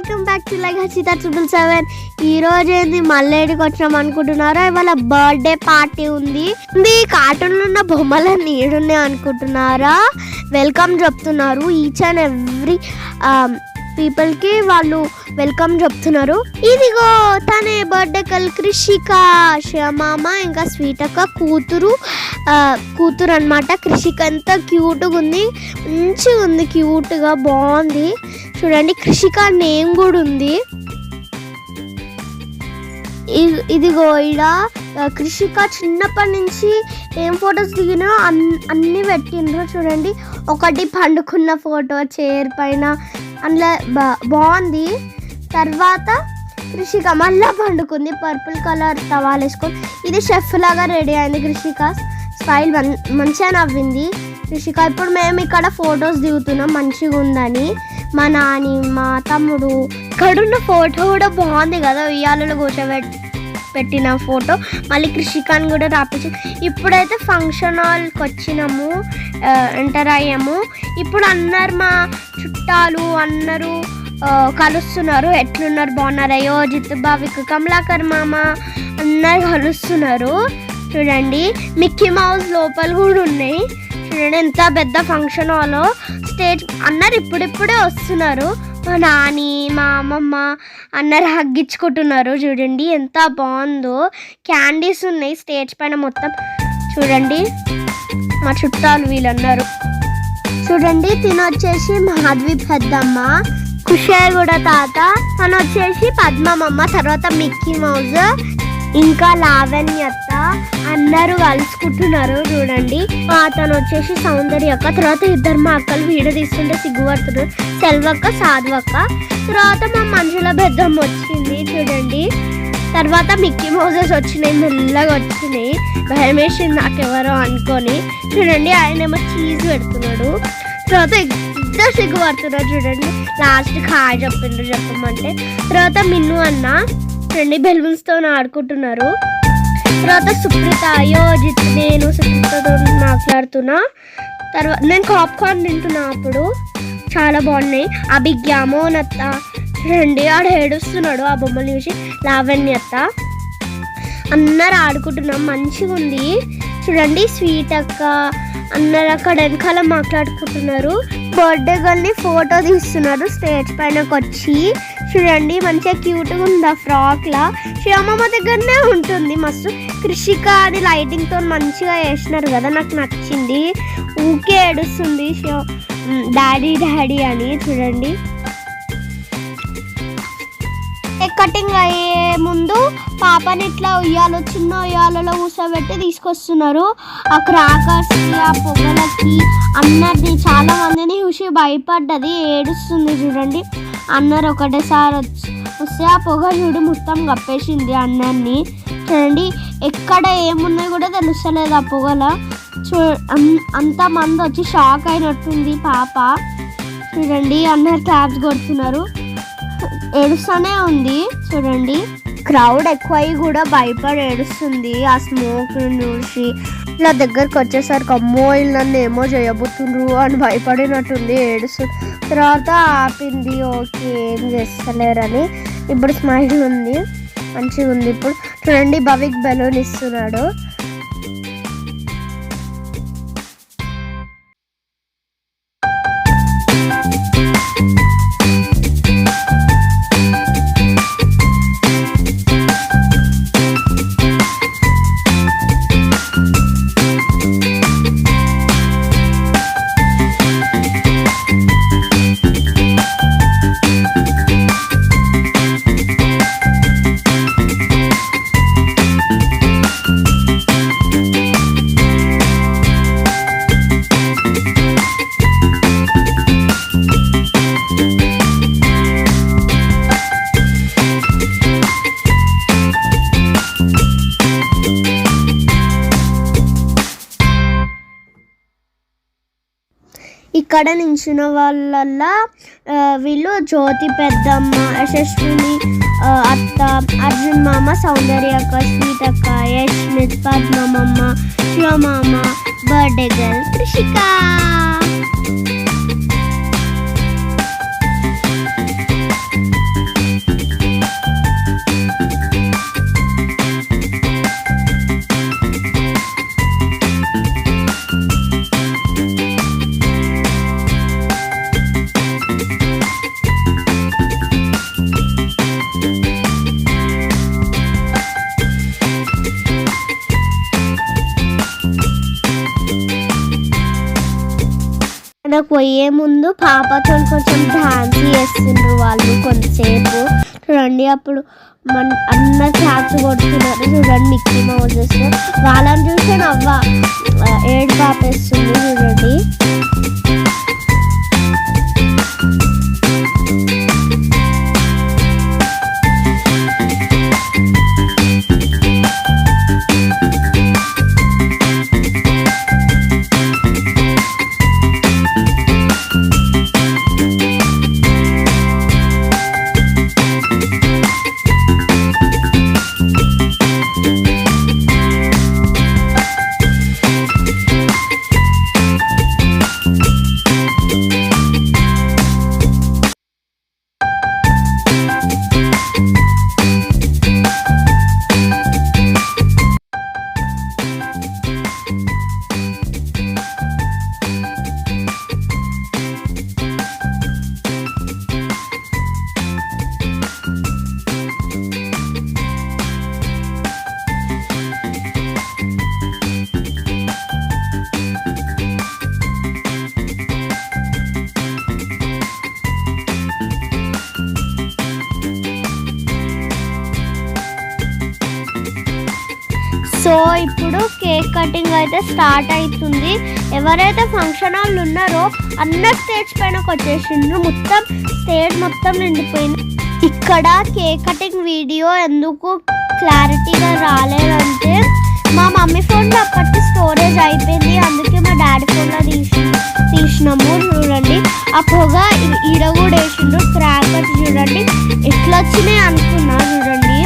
Welcome back to like Hasitha triple seven ఈ రోజు ఏంది? మల్లేడికి వచ్చినాం అనుకుంటున్నారా? ఇవాళ బర్త్డే పార్టీ ఉంది. మీ కార్టూన్లో ఉన్న బొమ్మల నీడున్నాయి అనుకుంటున్నారా? వెల్కమ్ చెప్తున్నారు. ఈచ్ అండ్ ఎవ్రీ పీపుల్కి వాళ్ళు వెల్కమ్ చెప్తున్నారు. ఇదిగో తనే బర్త్డే కల్ కృషిక శ్యామామ ఇంకా స్వీట్ అక్క కూతురు కూతురు అనమాట కృషిక. అంతా క్యూట్గా ఉంది. మంచిగా ఉంది క్యూట్గా బాగుంది. చూడండి కృషిక నేమ్ కూడా ఉంది. ఇదిగో ఇడ కృషిక చిన్నప్పటి నుంచి ఏం ఫొటోస్ దిగినో అన్ అన్నీ పెట్టిండ్రు చూడండి. ఒకటి పండుకున్న ఫోటో చైర్ పైన అందులో బా బాగుంది. తర్వాత కృషిక మళ్ళీ పండుకుంది పర్పుల్ కలర్ టవాల్ వేసుకొని. ఇది షెఫ్ లాగా రెడీ అయింది కృషిక. స్టైల్ మంచిగా నవ్వింది. కృషిక ఇప్పుడు మేము ఇక్కడ ఫొటోస్ దిగుతున్నాం మంచిగా ఉందని మా నాని మా తమ్ముడు ఇక్కడున్న ఫోటో కూడా బాగుంది కదా ఉయ్యాలలో కూర్చోబెట్టి పెట్టిన ఫోటో మళ్ళీ కృషికాన్ కూడా రాపించి ఇప్పుడైతే ఫంక్షన్ హాల్కి వచ్చినాము ఎంటర్ అయ్యాము. ఇప్పుడు అందరు మా చుట్టాలు అందరూ కలుస్తున్నారు. ఎట్లున్నారు? బాగున్నారు? అయ్యో జిత్ కమలాకర్ మామ అందరు కలుస్తున్నారు. చూడండి మిక్కీ మౌస్ లోపల కూడా ఉన్నాయి. చూడండి ఎంత పెద్ద ఫంక్షన్ హాల్ స్టేజ్ అందరు ఇప్పుడిప్పుడే వస్తున్నారు. మా నాని మా అమ్మమ్మ అన్నారు హగ్గించుకుంటున్నారు. చూడండి ఎంత బాగుందో. క్యాండీస్ ఉన్నాయి స్టేజ్ పైన మొత్తం. చూడండి. మా చుట్టాలు వీళ్ళన్నారు. చూడండి తినొచ్చేసి మాధవి పెద్దమ్మ కుషాయ్ కూడా తాత తను వచ్చేసి పద్మమ్మ తర్వాత మిక్కీ మౌజ్ ఇంకా లావణ్యత అందరూ కలుసుకుంటున్నారు చూడండి. అతను వచ్చేసి సౌందర్య అక్క తర్వాత ఇద్దరు మా అక్కలు వీడియో తీస్తుంటే సిగ్గుపడుతున్నారు. సెల్వక్క సాధువక్క. తర్వాత మా మనుషుల బెద్దం వచ్చింది చూడండి. తర్వాత మిక్కీ మౌజెస్ వచ్చినాయి మెల్లగా వచ్చినాయి. భయం వేసింది నాకెవరో అనుకొని. చూడండి ఆయన ఏమో చీజ్ పెడుతున్నాడు. తర్వాత ఇద్దరు సిగ్గుపడుతున్నారు చూడండి. లాస్ట్ హాయ్ చెప్పిండ్రు చెప్పమంటే. తర్వాత మిన్ను అన్న. చూడండి బెలూన్స్తో ఆడుకుంటున్నారు. తర్వాత సుప్రీత అయ్యో జిత్ నేను సుప్రీతతో మాట్లాడుతున్నా. తర్వాత నేను పాప్కార్న్ తింటున్నా అప్పుడు. చాలా బాగున్నాయి. అభిజ్ఞ మోనత్త చూడండి ఆడ ఏడుస్తున్నాడు ఆ బొమ్మలు చూసి. లావణ్యత్త అందరు ఆడుకుంటున్నాం. మంచిగా ఉంది. చూడండి స్వీట్ అక్క. అందరు అక్కడ వెనకాల మాట్లాడుకుంటున్నారు. బర్త్డే గర్ల్ని ఫోటో తీస్తున్నారు స్టేజ్ పైనకి వచ్చి చూడండి మంచిగా క్యూట్గా ఉంది ఆ ఫ్రాక్లా శ్యామమ్మ దగ్గరనే ఉంటుంది మస్తు. కృషిక అది లైటింగ్తో మంచిగా వేసినారు కదా నాకు నచ్చింది. ఊకే ఏడుస్తుంది డాడీ డాడీ అని చూడండి. కటింగ్ అయ్యే ముందు పాపని ఇట్లా ఉయ్యాలు చిన్న ఉయ్యాలలో కూర్చోబెట్టి తీసుకొస్తున్నారు. ఆ క్రాకర్స్ ఆ పొగలకి అన్నది చాలా మందిని చూసి భయపడ్డది ఏడుస్తుంది చూడండి. అన్నారు ఒకటేసారి వచ్చి వస్తే ఆ పొగ చూడు మొత్తం కప్పేసింది అందరినీ. చూడండి ఎక్కడ ఏమున్నాయి కూడా తెలుస్తలేదు ఆ పొగల. చూ అంత మంది వచ్చి షాక్ అయినట్టుంది పాప. చూడండి అందరు క్లాప్స్ కొడుతున్నారు. ఏడుస్తూనే ఉంది చూడండి. క్రౌడ్ ఎక్కువ అయ్యి కూడా భయపడి ఏడుస్తుంది. ఆ స్మోక్ చూసి ఇలా దగ్గరకు వచ్చేసరికి అమ్మో వీళ్ళు నన్ను ఏమో చేయబోతుండ్రు అని భయపడినట్టుంది ఏడుస్తుంది తర్వాత ఆపింది ఓకే ఏం చేస్తలేరని. ఇప్పుడు స్మైల్ ఉంది మంచిగా ఉంది ఇప్పుడు. చూడండి భవిక్ బెలూన్ ఇస్తున్నాడు. ఇక్కడ నించిన వాళ్ళ ఆ, వీళ్ళు జ్యోతి పెద్దమ్మ యశస్విని అత్త అర్జున్ మామ సౌందర్య అక్క స్వీట్ అక్క యశ్ పద్మమ్మ శివమామ బర్త్డే గర్ల్ కృషికా. పోయే ముందు పాపతో కొంచెం డాన్స్ చేస్తున్నారు వాళ్ళు కొంతసేపు. చూడండి అప్పుడు మన అన్న క్లాప్స్ కొడుతున్నారు. చూడండి మిక్కీ మౌజెస్ వాళ్ళని చూసి నవ్వ. ఏడు పాపేస్తుంది చూడండి. సో ఇప్పుడు కేక్ కటింగ్ అయితే స్టార్ట్ అవుతుంది. ఎవరైతే ఫంక్షన్ హాల్ ఉన్నారో అన్న స్టేజ్ పైనకి వచ్చేసిండ్రు. మొత్తం స్టేజ్ మొత్తం నిండిపోయింది. ఇక్కడ కేక్ కటింగ్ వీడియో ఎందుకు క్లారిటీగా రాలేదంటే మా మమ్మీ ఫోన్లో అప్పటికి స్టోరేజ్ అయిపోయింది. అందుకే మా డాడీ ఫోన్లో తీసి తీసినాము. చూడండి. ఆ పొగ ఈడ కూడా వేసిండ్రు. క్రాకర్స్ చూడండి. ఎట్లా వచ్చినాయి అనుకున్నా చూడండి.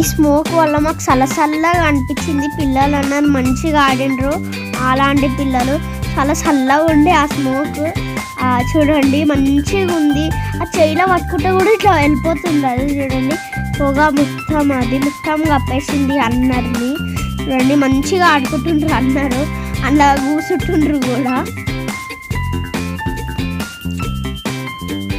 ఈ స్మోక్ వల్ల మాకు చల్లగా అనిపించింది. పిల్లలు అన్నారు మంచిగా ఆడిండ్రు. అలాంటి పిల్లలు చాలా చల్లగా ఉండే ఆ స్మోక్. చూడండి మంచిగా ఉంది. ఆ చెయ్యిలో పట్టుకుంటే కూడా ఇట్లా వెళ్ళిపోతుంది. అది చూడండి. పొగ మొత్తం అది మొత్తం కప్పేసింది అన్నర్ని చూడండి మంచిగా ఆడుకుంటుండ్రు అన్నారు అలా కూర్చుంటుండ్రు కూడా.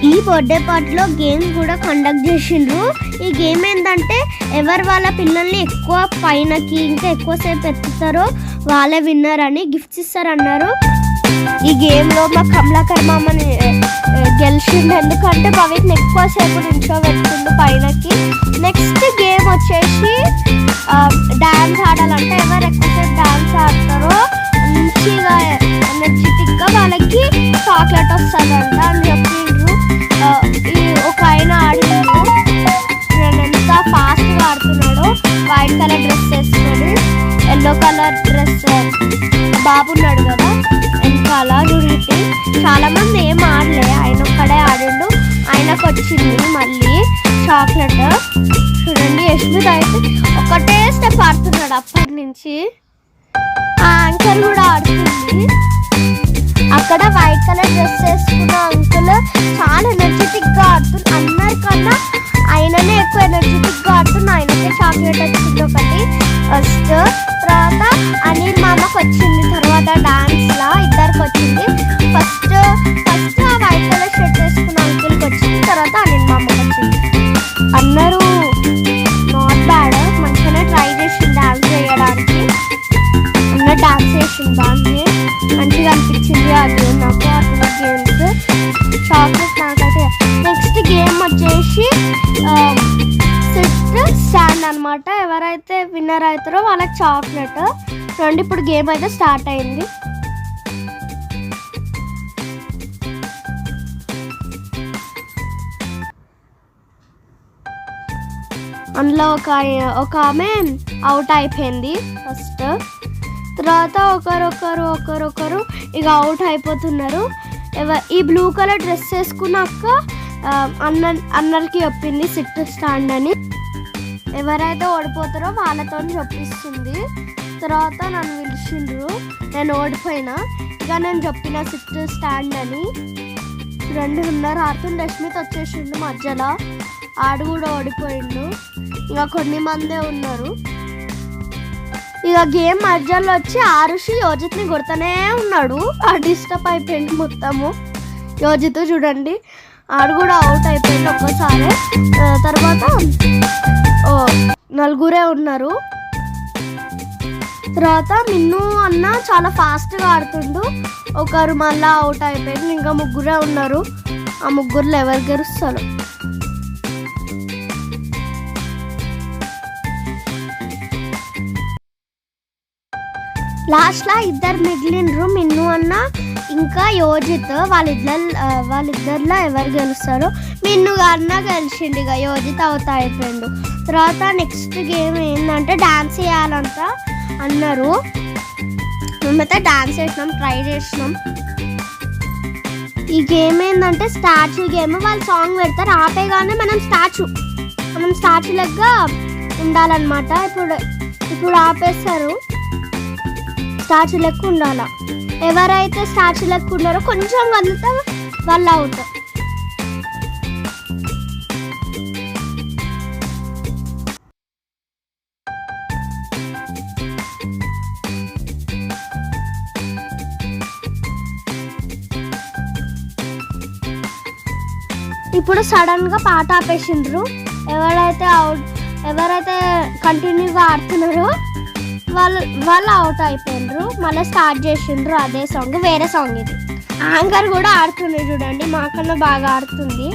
ఈ బర్త్డే పార్టీలో గేమ్స్ కూడా కండక్ట్ చేసిండ్రు. ఈ గేమ్ ఏంటంటే ఎవరు వాళ్ళ పిల్లల్ని ఎక్కువ పైనకి ఇంకా ఎక్కువసేపు ఎత్తుతారో వాళ్ళే విన్నర్ అని గిఫ్ట్స్ ఇస్తారన్నారు. ఈ గేమ్లో మా కమలాకర్ మామని గెలిచిండు. ఎందుకంటే భవిత్ని ఎక్కువసేపు నిల్చోబెట్టుకుండు పైనకి. నెక్స్ట్ గేమ్ వచ్చేసి డాన్స్ ఆడాలంటే ఎవరు ఎక్కువసేపు డాన్స్ ఆడతారో మంచిగా ఎనర్జెటిక్గా వాళ్ళకి చాక్లెట్ వస్తుందంట అని చెప్పిండ్రు ఈ ఒక వైట్ కలర్ డ్రెస్ వేసుకున్నాడు. ఎల్లో కలర్ డ్రెస్ బాబు ఉన్నాడు కదా. వెనకాల చూడండి చాలా మంది ఏం ఆడలే. ఆయన ఒక్కడే ఆడిండు. ఆయనకు వచ్చింది మళ్ళీ చాక్లెట్ చూడండి యశ్మిత్ అయితే ఒకటే స్టెప్ ఆడుతున్నాడు అప్పటి నుంచి. ఆ అంకల్ కూడా ఆడుతుంది. అక్కడ వైట్ కలర్ డ్రెస్ వేసుకున్న అంకుల్ చాలా ఎనర్జెటిక్గా ఆడుతుంది అందరికన్నా ఆయననే ఎక్కువ ఎనర్జెటిక్గా గా ఆయన ఆయనకే చాక్లెట్ వచ్చింది ఎవరైతే విన్నర్ అవుతారో వాళ్ళకి చాక్లెట్ చూడండి ఇప్పుడు గేమ్ అయితే స్టార్ట్ అయింది. అందులో ఒక ఒక ఆమె అవుట్ అయిపోయింది ఫస్ట్ తర్వాత ఒకరొకరు ఒకరొకరు ఇక అవుట్ అయిపోతున్నారు. ఈ బ్లూ కలర్ డ్రెస్ వేసుకున్నాక అన్న అన్నరికి చెప్పింది సిట్ స్టాండ్ అని. ఎవరైతే ఓడిపోతారో వాళ్ళతో చెప్పిస్తుంది. తర్వాత నన్ను పిలిచిండ్రు. నేను ఓడిపోయినా. ఇక నేను చెప్పిన సిక్స్త్ స్టాండ్ అని. రెండున్నర ఉన్నారు రష్మిత్ వచ్చేసిండు మధ్యలో. ఆడు కూడా ఓడిపోయిండు. ఇంకా కొన్ని మందే ఉన్నారు. ఇక గేమ్ మధ్యలో వచ్చి ఆరుషి యోజిత్ని కొడుతూనే ఉన్నాడు. ఆ డిస్టర్బ్ అయిపోయింది మొత్తము. యోజిత్ చూడండి. ఆడు కూడా అవుట్ అయిపోయింది ఒక్కసారి. తర్వాత నలుగురే ఉన్నారు. తర్వాత మిన్ను అన్న చాలా ఫాస్ట్గా ఆడుతుండు. ఒకరు మళ్ళీ అవుట్ అయిపోయింది ఇంకా ముగ్గురే ఉన్నారు. ఆ ముగ్గురులో ఎవరు గెలుస్తారు? లాస్ట్లో ఇద్దరు మిగిలినరు మిన్ను అన్న ఇంకా యోజిత్. వాళ్ళిద్దరు వాళ్ళిద్దరిలో ఎవరు గెలుస్తారో మిన్ను అన్న గెలిచిండు ఇక. యోజిత్ అవుతాయి అయిపోయిండు తర్వాత నెక్స్ట్ గేమ్ ఏంటంటే డాన్స్ చేయాలంట అన్నారు. మేమైతే డాన్స్ చేసినాం ట్రై చేసినాం. ఈ గేమ్ ఏంటంటే స్టాచ్యూ గేమ్. వాళ్ళు సాంగ్ పెడతారు ఆపేగానే మనం స్టాచ్యూ మనం స్టాచ్యూ లెక్క ఉండాలన్నమాట. ఇప్పుడు ఇప్పుడు ఆపేస్తారు. స్టాచ్యూ లెక్క ఉండాలా? ఎవరైతే స్టాచ్యూ లెక్క ఉన్నారో కొంచెం కదిలితే వాళ్ళు అవుట్. ఇప్పుడు సడన్గా పాట ఆపేసిండ్రు. ఎవరైతే అవుట్ ఎవరైతే కంటిన్యూగా ఆడుతున్నారో వాళ్ళు వాళ్ళు అవుట్ అయిపోయిండ్రు. మళ్ళీ స్టార్ట్ చేసిండ్రు అదే సాంగ్ వేరే సాంగ్ ఇది. యాంకర్ కూడా ఆడుతుంది చూడండి మాకన్నా బాగా ఆడుతుంది.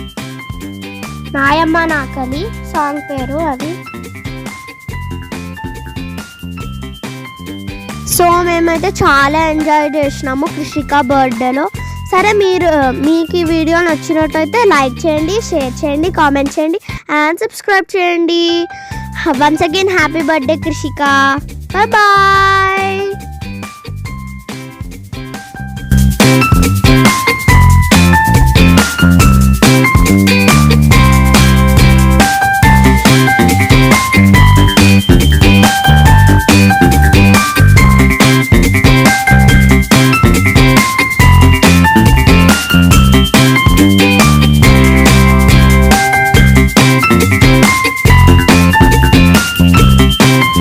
నాయమ్మ నాకలి సాంగ్ పేరు అది. సో మేమైతే చాలా ఎంజాయ్ చేసినాము కృషిక బర్త్డేలో సరే మీరు మీకు ఈ వీడియో నచ్చినట్టయితే లైక్ చేయండి షేర్ చేయండి కామెంట్ చేయండి అండ్ సబ్స్క్రైబ్ చేయండి. Once again happy birthday Krishika bye bye